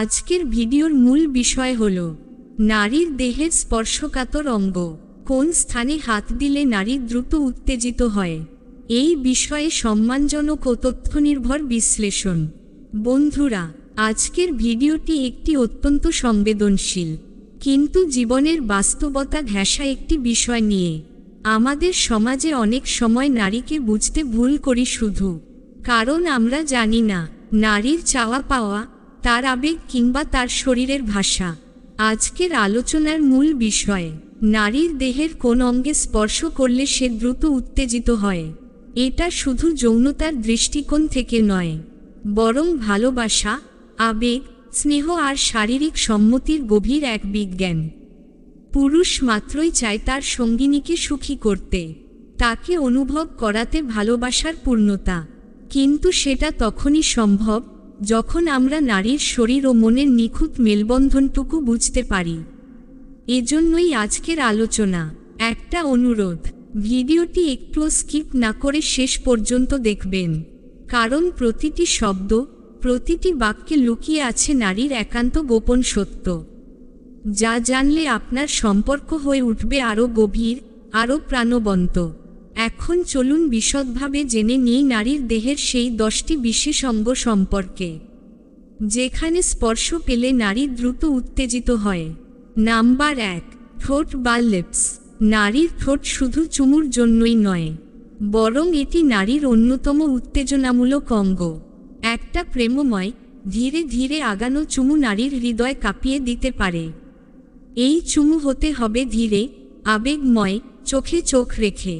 আজকের ভিডিওর মূল বিষয় হল, নারীর দেহের স্পর্শকাতর অঙ্গ, কোন স্থানে হাত দিলে নারী দ্রুত উত্তেজিত হয়? এই বিষয়ে সম্মানজনক ও তথ্যনির্ভর বিশ্লেষণ। বন্ধুরা, আজকের ভিডিওটি একটি অত্যন্ত সংবেদনশীল, কিন্তু জীবনের বাস্তবতা ঘেঁষা একটি বিষয় নিয়ে। আমাদের সমাজে অনেক সময় নারীকে বুঝতে ভুল করি শুধু। কারণ আমরা জানি না, নারীর চাওয়া পাওয়া তার আবেগ কিংবা তার শরীরের ভাষা। আজকের আলোচনার মূল বিষয়, নারীর দেহের কোন অঙ্গে স্পর্শ করলে সে দ্রুত উত্তেজিত হয়। এটা শুধু যৌনতার দৃষ্টিকোণ থেকে নয়, বরং ভালোবাসা, আবেগ, স্নেহ আর শারীরিক সম্মতির গভীর এক বিজ্ঞান। পুরুষ মাত্রই চায় তার সঙ্গিনীকে সুখী করতে, তাকে অনুভব করাতে ভালোবাসার পূর্ণতা, কিন্তু সেটা তখনই সম্ভব যখন আমরা নারীর শরীর ও মনের নিখুঁত মেলবন্ধনটুকু বুঝতে পারি। এজন্যই আজকের আলোচনা। একটা অনুরোধ, ভিডিওটি একটু স্কিপ না করে শেষ পর্যন্ত দেখবেন। কারণ প্রতিটি শব্দ, প্রতিটি বাক্যে লুকিয়ে আছে নারীর একান্ত গোপন সত্য। যা জানলে আপনার সম্পর্ক হয়ে উঠবে আরও গভীর, আরও প্রাণবন্ত। এখন চলুন বিশদভাবে জেনে নিই নারীর দেহের সেই দশটি বিশেষ অঙ্গ সম্পর্কে। যেখানে স্পর্শ পেলে নারী দ্রুত উত্তেজিত হয়। নাম্বার এক, ঠোঁট বা লিপস। নারীর ঠোঁট শুধু চুমুর জন্যই নয়, বরং এটি নারীর অন্যতম উত্তেজনামূলক অঙ্গ। একটা প্রেমময়, ধীরে ধীরে আগানো চুমু নারীর হৃদয় কাঁপিয়ে দিতে পারে। এই চুমু হতে হবে ধীরে, আবেগময়, চোখে চোখ রেখে।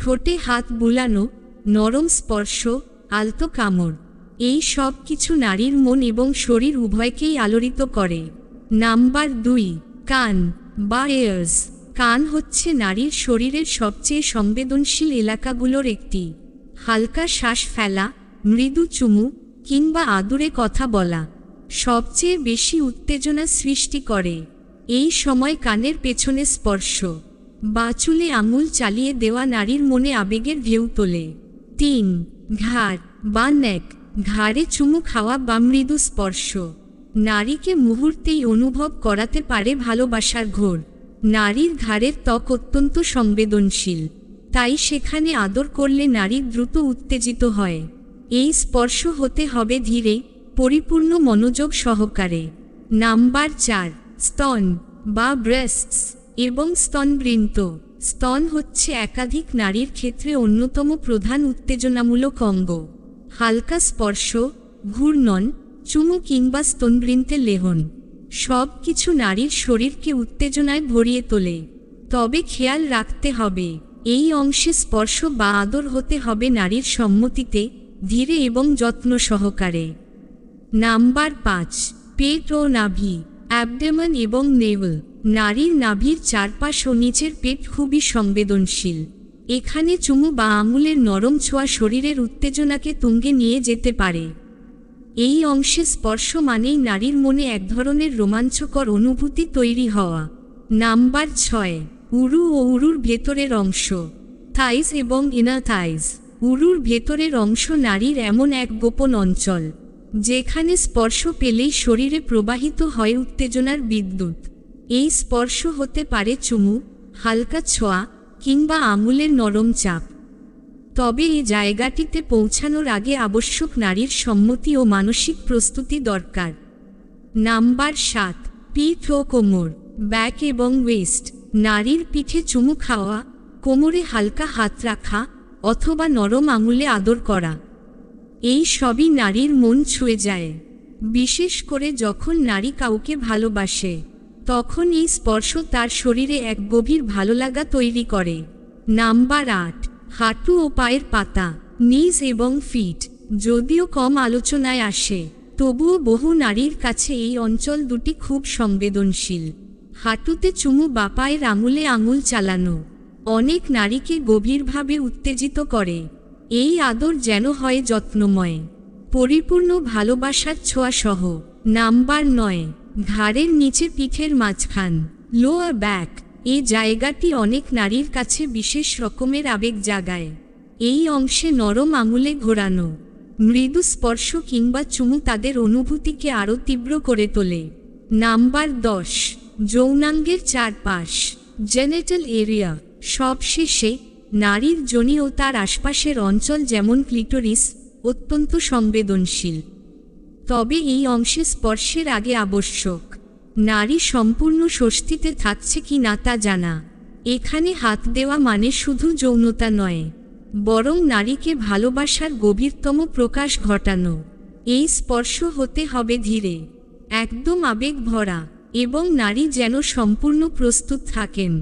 ঠোঁটে হাত বুলানো, নরম স্পর্শ, আলতো কামড়। এই সব কিছু নারীর মন এবং শরীর উভয়কেই আলোড়িত করে। নাম্বার দুই, কান বা এয়ার্স কান হচ্ছে নারীর শরীরের সবচেয়ে সংবেদনশীল এলাকাগুলোর একটি। হালকা শ্বাস ফেলা, মৃদু চুমু কিংবা আদুরে কথা বলা সবচেয়ে বেশি উত্তেজনা সৃষ্টি করে। এই সময় কানের পেছনে স্পর্শ। বা চুলে আঙুল চালিয়ে দেওয়া নারীর মনে আবেগের ঢেউ তোলে। তিন, ঘাড়, বা নেক, ঘাড়ে চুমু খাওয়া বা মৃদু স্পর্শ। নারীকে মুহূর্তেই অনুভব করাতে পারে ভালোবাসার ঘোর। নারীর ঘাড়ের ত্বক অত্যন্ত সংবেদনশীল। তাই সেখানে আদর করলে নারী দ্রুত উত্তেজিত হয়। এই স্পর্শ হতে হবে ধীরে, পরিপূর্ণ মনোযোগ সহকারে। নাম্বার চার, স্তন, বা ব্রেস্টস। এবং স্তনবৃন্ত। স্তন হচ্ছে একাধিক নারীর ক্ষেত্রে অন্যতম প্রধান উত্তেজনামূলক অঙ্গ। হালকা স্পর্শ, ঘূর্ণন, চুমু কিংবা স্তনবৃন্তে লেহন। সব কিছু নারীর শরীরকে উত্তেজনায় ভরিয়ে তোলে। তবে খেয়াল রাখতে হবে, এই অংশে স্পর্শ বা আদর হতে হবে নারীর সম্মতিতে, ধীরে এবং যত্ন সহকারে। নাম্বার পাঁচ, পেট ও নাভি। অ্যাবডেমন এবং নেভল নারীর নাভির চারপাশ ও নিচের পেট খুবই সংবেদনশীল। এখানে চুমু বা আঙুলের নরম ছোঁয়া শরীরের উত্তেজনাকে তুঙ্গে নিয়ে যেতে পারে। এই অংশে স্পর্শ মানেই নারীর মনে এক ধরনের রোমাঞ্চকর অনুভূতি তৈরি হওয়া। নাম্বার ছয়, উরু ও উরুর ভেতরের অংশ। থাইস এবং ইনার থাইস, উরুর ভেতরের অংশ নারীর এমন এক গোপন অঞ্চল। যেখানে স্পর্শ পেলেই শরীরে প্রবাহিত হয় উত্তেজনার বিদ্যুৎ। এই স্পর্শ হতে পারে চুমু, হালকা ছোঁয়া কিংবা আঙুলের নরম চাপ। তবে এই জায়গাটিতে পৌঁছানোর আগে আবশ্যক নারীর সম্মতি ও মানসিক প্রস্তুতি দরকার। নাম্বার সাত, পিঠ ও কোমর, ব্যাক এবং ওয়েস্ট। নারীর পিঠে চুমু খাওয়া, কোমরে হালকা হাত রাখা অথবা নরম আঙুলে আদর করা। এই সবই নারীর মন ছুঁয়ে যায়। বিশেষ করে যখন নারী কাউকে ভালোবাসে, তখন এই স্পর্শ তার শরীরে এক গভীর ভালোলাগা তৈরি করে। নাম্বার আট, হাঁটু ও পায়ের পাতা, নিজ এবং ফিট, যদিও কম আলোচনায় আসে, তবুও বহু নারীর কাছে এই অঞ্চল দুটি খুব সংবেদনশীল। হাঁটুতে চুমু বা পায়ের আঙুলে আঙুল চালানো, অনেক নারীকে গভীরভাবে উত্তেজিত করে। এই আদর যেন হয় যত্নময়। পরিপূর্ণ ভালোবাসার ছোঁয়া সহ। নাম্বার নয়, ঘাড়ের নিচে পিঠের মাঝখান। লোয়ার ব্যাক এই জায়গাটি অনেক নারীর কাছে বিশেষ রকমের আবেগ জাগায়। এই অংশে নরম আঙুলে ঘোরানো। মৃদু স্পর্শ কিংবা চুমু তাদের অনুভূতিকে আরও তীব্র করে তোলে। নাম্বার দশ, যৌনাঙ্গের চারপাশ। জেনেটাল এরিয়া সবশেষে নারীর জনি ও তার আশপাশের অঞ্চল যেমন ক্লিটোরিস, অত্যন্ত সংবেদনশীল। তবে এই অংশে স্পর্শের আগে আবশ্যক। নারী সম্পূর্ণ স্বস্তিতে থাকছে কি না তা জানা। এখানে হাত দেওয়া মানে শুধু যৌনতা নয়, বরং নারীকে ভালোবাসার গভীরতম প্রকাশ ঘটানো। এই স্পর্শ হতে হবে ধীরে, একদম আবেগ ভরা এবং নারী যেন সম্পূর্ণ প্রস্তুত থাকেন।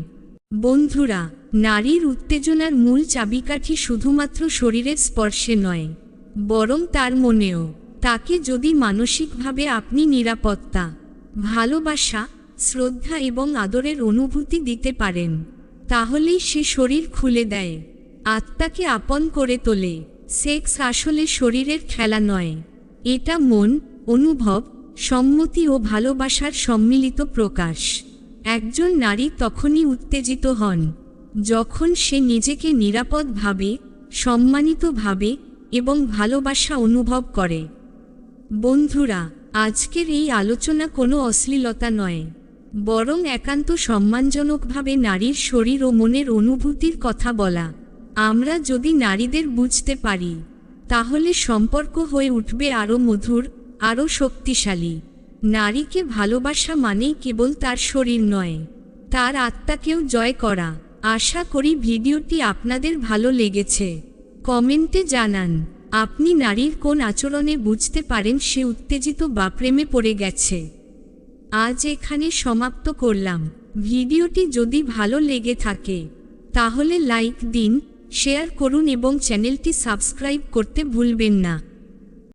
বন্ধুরা নারীর উত্তেজনার মূল চাবিকাঠি শুধুমাত্র শরীরের স্পর্শে নয়, বরং তার মনেও। তাকে যদি মানসিকভাবে আপনি নিরাপত্তা, ভালোবাসা, শ্রদ্ধা এবং আদরের অনুভূতি দিতে পারেন, তাহলেই সে শরীর খুলে দেয়, আত্মাকে আপন করে তোলে। সেক্স আসলে শরীরের খেলা নয়, এটা মন, অনুভব, সম্মতি ও ভালোবাসার সম্মিলিত প্রকাশ। একজন নারী তখনই উত্তেজিত হন। যখন সে নিজেকে নিরাপদ ভাবে, সম্মানিত ভাবে এবং ভালোবাসা অনুভব করে। বন্ধুরা, আজকের এই আলোচনা কোনো অশ্লীলতা নয়, বরং একান্ত সম্মানজনকভাবে নারীর শরীর ও মনের অনুভূতির কথা বলা। আমরা যদি নারীদের বুঝতে পারি, তাহলে সম্পর্ক হয়ে উঠবে আরও মধুর, আরও শক্তিশালী। নারীকে ভালোবাসা মানেই কেবল তার শরীর নয়, তার আত্মাকেও জয় করা। আশা করি ভিডিওটি আপনাদের ভালো লেগেছে। কমেন্টে জানান, আপনি নারীর কোন আচরণে বুঝতে পারেন সে উত্তেজিত বা প্রেমে পড়ে গেছে? আজ এখানে সমাপ্ত করলাম। ভিডিওটি যদি ভালো লেগে থাকে, তাহলে লাইক দিন, শেয়ার করুন এবং চ্যানেলটি সাবস্ক্রাইব করতে ভুলবেন না।